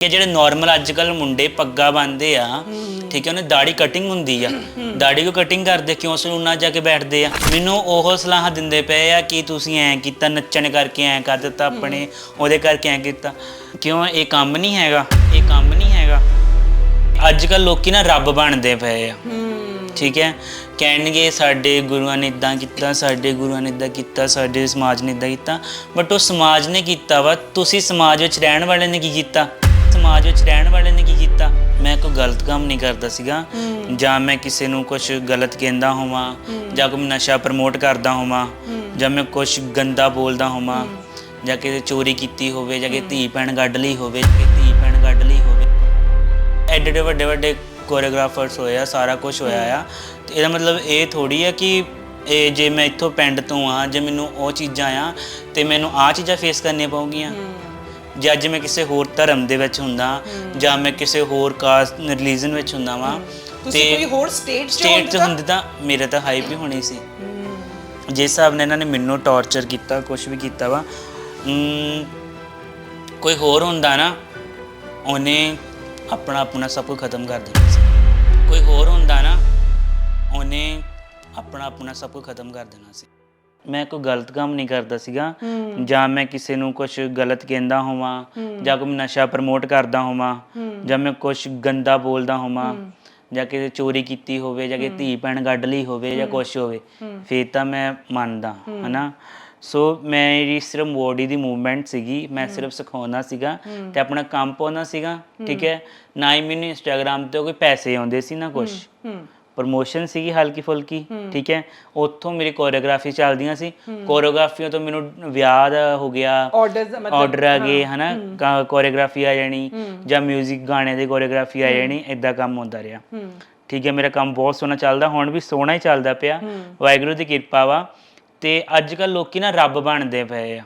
ਕਿ ਜਿਹੜੇ ਨਾਰਮਲ ਅੱਜ ਕੱਲ ਮੁੰਡੇ ਪੱਗਾ ਬੰਨਦੇ ਆ, ਠੀਕ ਹੈ, ਉਹਨੇ ਦਾੜੀ ਕਟਿੰਗ ਹੁੰਦੀ ਆ। ਦਾੜੀ ਕੋ ਕਟਿੰਗ ਕਰਦੇ? ਕਿਉਂ ਸਲੂਨਾ ਜਾ ਕੇ ਬੈਠਦੇ ਆ? ਮੈਨੂੰ ਉਹ ਸਲਾਹ ਦਿੰਦੇ ਪਏ ਆ ਕਿ ਤੁਸੀਂ ਐ ਕੀਤਾ, ਨੱਚਣ ਕਰਕੇ ਐ ਕਰ ਦਿੱਤਾ ਆਪਣੇ, ਉਹਦੇ ਕਰਕੇ ਐ ਕੀਤਾ। ਕਿਉਂ? ਇਹ ਕੰਮ ਨਹੀਂ ਹੈਗਾ, ਇਹ ਕੰਮ ਨਹੀਂ ਹੈਗਾ। ਅੱਜ ਕੱਲ ਲੋਕੀ ਨਾ ਰੱਬ ਬਣਦੇ ਪਏ ਆ। ਠੀਕ ਹੈ? ਕਹਿਣਗੇ ਸਾਡੇ ਗੁਰੂਆਂ ਨੇ ਇਦਾਂ ਕੀਤਾ, ਸਾਡੇ ਗੁਰੂਆਂ ਨੇ ਇਦਾਂ ਕੀਤਾ, ਸਾਡੇ ਸਮਾਜ ਨੇ ਇਦਾਂ ਕੀਤਾ ਬਟ ਉਹ ਸਮਾਜ ਨੇ ਕੀਤਾ ਵਾ। ਤੁਸੀਂ ਸਮਾਜ ਵਿੱਚ ਰਹਿਣ ਵਾਲੇ ਨੇ ਕੀ ਕੀਤਾ? ਸਮਾਜ ਵਿੱਚ ਰਹਿਣ ਵਾਲੇ ਨੇ ਕੀ ਕੀਤਾ? ਮੈਂ ਕੋਈ ਗਲਤ ਕੰਮ ਨਹੀਂ ਕਰਦਾ ਸੀਗਾ। ਜਾਂ ਮੈਂ ਕਿਸੇ ਨੂੰ ਕੁਝ ਗਲਤ ਕਹਿੰਦਾ ਹੋਵਾਂ ਜਾਂ ਕੋਈ ਨਸ਼ਾ ਪ੍ਰਮੋਟ ਕਰਦਾ ਹੋਵਾਂ ਜਾਂ ਮੈਂ ਕੁਝ ਗੰਦਾ ਬੋਲਦਾ ਹੋਵਾਂ ਜਾਂ ਕਿਸੇ ਚੋਰੀ ਕੀਤੀ ਹੋਵੇ ਜਾਂ ਕਿ ਧੀ ਭੈਣ ਗੱਡ ਲਈ ਹੋਵੇ ਕਿ ਧੀ ਭੈਣ ਗੱਡ ਲਈ ਹੋਵੇ। ਐਡੇ ਐਡੇ ਵੱਡੇ ਵੱਡੇ ਕੋਰੀਓਗ੍ਰਾਫਰਸ ਹੋਏ ਆ ਸਾਰਾ ਕੁਝ ਹੋਇਆ ਆ। ਤੇ ਇਹਦਾ ਮਤਲਬ ਇਹ ਥੋੜੀ ਆ ਕਿ ਇਹ ਜੇ ਮੈਂ ਇੱਥੋਂ ਪਿੰਡ ਤੋਂ ਆ ਜੇ ਮੈਨੂੰ ਉਹ ਚੀਜ਼ਾਂ ਆ ਤੇ ਮੈਨੂੰ ਆ ਚੀਜ਼ਾਂ ਫੇਸ ਕਰਨੀਆਂ ਪਊਗੀਆਂ। ਜੇ ਅੱਜ ਮੈਂ ਕਿਸੇ ਹੋਰ ਧਰਮ ਦੇ ਵਿੱਚ ਹੁੰਦਾ ਜਾਂ ਮੈਂ ਕਿਸੇ ਹੋਰ ਕਾਸਟ ਰਿਲੀਜਨ ਵਿੱਚ ਹੁੰਦਾ ਵਾਂ ਤੁਸੀਂ ਕੋਈ ਹੋਰ ਸਟੇਟ ਸਟੇਟ 'ਚ ਹੁੰਦੇ ਤਾਂ ਮੇਰੇ ਤਾਂ ਹਾਈਪ ਹੀ ਹੋਣੀ ਸੀ। ਜਿਸ ਹਿਸਾਬ ਨਾਲ ਇਹਨਾਂ ਨੇ ਮੈਨੂੰ ਟੌਰਚਰ ਕੀਤਾ ਕੁਝ ਵੀ ਕੀਤਾ ਵਾ ਕੋਈ ਹੋਰ ਹੁੰਦਾ ਨਾ ਉਹਨੇ ਆਪਣਾ ਆਪਣਾ ਸਭ ਕੁਝ ਖਤਮ ਕਰ ਦੇਣਾ ਸੀ। ਕੋਈ ਹੋਰ ਹੁੰਦਾ ਨਾ ਉਹਨੇ ਆਪਣਾ ਆਪਣਾ ਸਭ ਕੁਝ ਖਤਮ ਕਰ ਦੇਣਾ ਸੀ। ਮੈਂ ਕੋਈ ਗਲਤ ਕੰਮ ਨਹੀਂ ਕਰਦਾ ਸੀਗਾ। ਜਾਂ ਮੈਂ ਕਿਸੇ ਨੂੰ ਕੁਝ ਗਲਤ ਕਹਿੰਦਾ ਹੋਵਾਂ ਜਾਂ ਕੋਈ ਨਸ਼ਾ ਪ੍ਰਮੋਟ ਕਰਦਾ ਹੋਵਾਂ ਜਾਂ ਮੈਂ ਕੁਝ ਗੰਦਾ ਬੋਲਦਾ ਹੋਵਾਂ ਜਾਂ ਕਿਸੇ ਚੋਰੀ ਕੀਤੀ ਹੋਵੇ ਜਾਂ ਕਿ ਧੀ ਭੈਣ ਗੱਡ ਲਈ ਹੋਵੇ ਜਾਂ ਕੁਝ ਹੋਵੇ ਫੇਰ ਤਾਂ ਮੈਂ ਮੰਨਦਾ ਹਨਾ? ਸੋ ਮੇਰੀ ਸਿਰਫ ਬੋਡੀ ਦੀ ਮੂਵਮੈਂਟ ਸੀਗੀ ਮੈਂ ਸਿਰਫ ਸਿਖਾਉਣਾ ਸੀਗਾ ਤੇ ਆਪਣਾ ਕੰਮ ਪਾਉਣਾ ਸੀਗਾ ਠੀਕ ਹੈ। ਨਾ ਹੀ ਮੈਨੂੰ ਇੰਸਟਾਗ੍ਰam ਤੇ ਕੋਈ ਪੈਸੇ ਆਉਂਦੇ ਸੀ ਨਾ ਕੁਝ ਪ੍ਰਮੋਸ਼ਨ ਸੀਗੀ ਹਲਕੀ ਫੁਲਕੀ ਠੀਕ ਹੈ? ਉੱਥੋਂ ਮੇਰੀ ਕੋਰੀਓਗ੍ਰਾਫੀ ਚੱਲਦੀਆਂ ਸੀ। ਕੋਰੀਓਗ੍ਰਾਫੀਆਂ ਤੋਂ ਮੈਨੂੰ ਵਿਆਹ ਦਾ ਹੋ ਗਿਆ ਆਰਡਰਸ ਮਤਲਬ ਆਰਡਰ ਆ ਗਏ ਹਨਾ? ਕੋਰੀਓਗ੍ਰਾਫੀ ਆ ਜਾਣੀ ਜਾਂ 뮤직 ਗਾਣੇ ਦੀ ਕੋਰੀਓਗ੍ਰਾਫੀ ਆ ਜਾਣੀ ਇਦਾਂ ਕੰਮ ਹੁੰਦਾ ਰਿਹਾ। ਠੀਕ ਹੈ ਮੇਰਾ ਕੰਮ ਬਹੁਤ ਸੋਹਣਾ ਚੱਲਦਾ ਹੁਣ ਵੀ ਸੋਹਣਾ ਹੀ ਚੱਲਦਾ ਪਿਆ। ਵਾਹਿਗੁਰੂ ਦੀ ਕਿਰਪਾ ਵਾ। ਤੇ ਅੱਜ ਕੱਲ ਲੋਕੀ ਨਾ ਰੱਬ ਬਣਦੇ ਪਏ ਆ।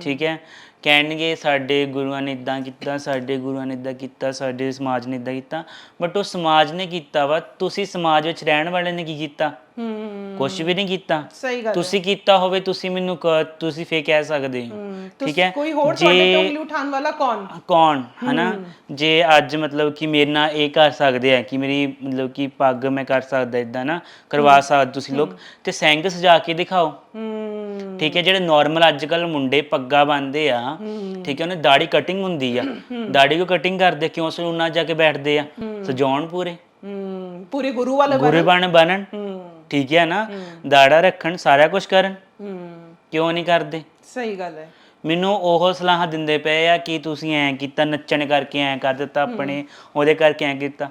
ਠੀਕ ਹੈ? ਕਹਿਣਗੇ ਸਾਡੇ ਗੁਰੂਆਂ ਨੇ ਇਦਾਂ ਕੀਤਾ ਸਾਡੇ ਗੁਰੂਆਂ ਨੇ ਇਦਾਂ ਕੀਤਾ ਸਾਡੇ ਸਮਾਜ ਨੇ ਇਦਾਂ ਕੀਤਾ ਬਟ ਉਹ ਸਮਾਜ ਨੇ ਕੀਤਾ ਵਾ ਤੁਸੀਂ ਸਮਾਜ ਵਿੱਚ ਰਹਿਣ ਵਾਲੇ ਨੇ ਕੀ ਕੀਤਾ? ਹੂੰ ਕੁਝ ਵੀ ਨਹੀਂ ਕੀਤਾ। ਸਹੀ ਗੱਲ। ਤੁਸੀਂ ਕੀਤਾ ਹੋਵੇ ਤੁਸੀਂ ਮੈਨੂੰ ਤੁਸੀਂ ਫੇਰ ਕਹਿ ਸਕਦੇ ਹੋ। ਠੀਕ ਹੈ? ਕੋਈ ਹੋਰ ਤੁਹਾਡੇ ਤੋਂ ਉਂਗਲੀ ਉਠਾਉਣ ਵਾਲਾ ਕੌਣ? ਕੌਣ? ਹਨਾ? ਜੇ ਅੱਜ ਮਤਲਬ ਕਿ ਮੇਰੇ ਨਾਲ ਇਹ ਕਰ ਸਕਦੇ ਆ ਕਿ ਮੇਰੀ ਮਤਲਬ ਕਿ ਪੱਗ ਮੈਂ ਕਰ ਸਕਦਾ ਇਦਾਂ ਨਾ ਕਰਵਾ ਸਕਦੇ ਤੁਸੀਂ ਲੋਕ ਤੇ ਸਿੰਘ ਸਜਾ ਕੇ ਦਿਖਾਓ। ਹੂੰ। ਠੀਕ ਹੈ ਜਿਹੜੇ ਨਾਰਮਲ ਅੱਜ ਕੱਲ ਮੁੰਡੇ ਪੱਗਾ ਬੰਨਦੇ ਆ ਠੀਕ ਹੈ ਉਹਨੇ ਦਾੜੀ ਕਟਿੰਗ ਹੁੰਦੀ ਆ। ਦਾੜੀ ਕੋ ਕਟਿੰਗ ਕਰਦੇ? ਕਿਉਂ ਸਲੂਨਾਂ ਜਾ ਕੇ ਬੈਠਦੇ ਆ? ਸਜਾਉਣ ਪੂਰੇ। ਪੂਰੇ ਗੁਰੂ ਵਾਲੇ ਗੁਰੂ ਬਣ ਬਣਨ। ਠੀਕ ਹੈ ਨਾ? ਦਾੜਾ ਰੱਖਣ ਸਾਰਾ ਕੁਝ ਕਰਨ। ਕਿਉਂ ਨਹੀਂ ਕਰਦੇ? ਸਹੀ ਗੱਲ ਹੈ। ਮੈਨੂੰ ਉਹ ਸਲਾਹ ਦਿੰਦੇ ਪਏ ਆ ਕਿ ਤੁਸੀਂ ਐ ਕੀਤਾ ਨੱਚਣ ਕਰਕੇ ਐ ਕਰ ਦਿੱਤਾ ਆਪਣੇ ਉਹਦੇ ਕਰਕੇ ਐ ਕੀਤਾ।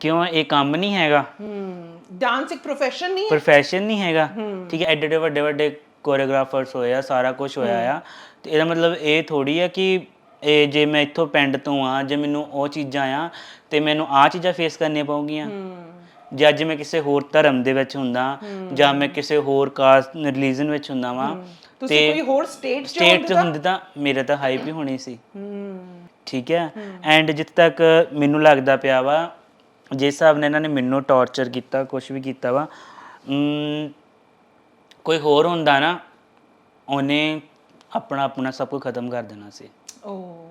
ਕਿਉਂ? ਇਹ ਕੰਮ ਨਹੀਂ ਹੈਗਾ। ਹੂੰ। ਡਾਂਸ ਇੱਕ ਪ੍ਰੋਫੈਸ਼ਨ ਨਹੀਂ ਹੈ। ਪ੍ਰੋਫੈਸ਼ਨ ਨਹੀਂ ਹੈਗਾ। ਠੀਕ ਹੈ ਐਡੇ ਐਡੇ ਵੱਡੇ ਵੱਡੇ ਕੋਰੀਓਗ੍ਰਾਫਰਸ ਹੋਏ ਆ ਸਾਰਾ ਕੁਝ ਹੋਇਆ ਆ। ਤੇ ਇਹਦਾ ਮਤਲਬ ਇਹ ਥੋੜੀ ਆ ਕਿ ਇਹ ਜੇ ਮੈਂ ਇੱਥੋਂ ਪਿੰਡ ਤੋਂ ਆ ਜੇ ਮੈਨੂੰ ਉਹ ਚੀਜ਼ਾਂ ਆ ਤੇ ਮੈਨੂੰ ਆ ਚੀਜ਼ਾਂ ਫੇਸ ਕਰਨੀਆਂ ਪਊਗੀਆਂ। ਜੇ ਅੱਜ ਮੈਂ ਕਿਸੇ ਹੋਰ ਧਰਮ ਦੇ ਵਿੱਚ ਹੁੰਦਾ ਜਾਂ ਮੈਂ ਕਿਸੇ ਹੋਰ ਕਾਸਟ ਰਿਲੀਜਨ ਵਿੱਚ ਹੁੰਦਾ ਵਾਂ ਤੁਸੀਂ ਕੋਈ ਹੋਰ ਸਟੇਟ 'ਚ ਸਟੇਟ 'ਚ ਹੁੰਦੀ ਤਾਂ? ਮੇਰੇ ਤਾਂ ਹਾਈਪ ਹੀ ਹੋਣੀ ਸੀ। ਠੀਕ ਹੈ। ਐਂਡ ਜਿੱਥੇ ਤੱਕ ਮੈਨੂੰ ਲੱਗਦਾ ਪਿਆ ਵਾ ਜਿਸ ਹਿਸਾਬ ਨਾਲ ਇਹਨਾਂ ਨੇ ਮੈਨੂੰ ਟੌਰਚਰ ਕੀਤਾ ਕੁਝ ਵੀ ਕੀਤਾ ਵਾ ਕੋਈ ਹੋਰ ਹੁੰਦਾ ਨਾ, ਉਹਨੇ ਆਪਣਾ ਆਪਣਾ ਸਭ ਕੁਝ ਖਤਮ ਕਰ ਦੇਣਾ ਸੀ। ਓ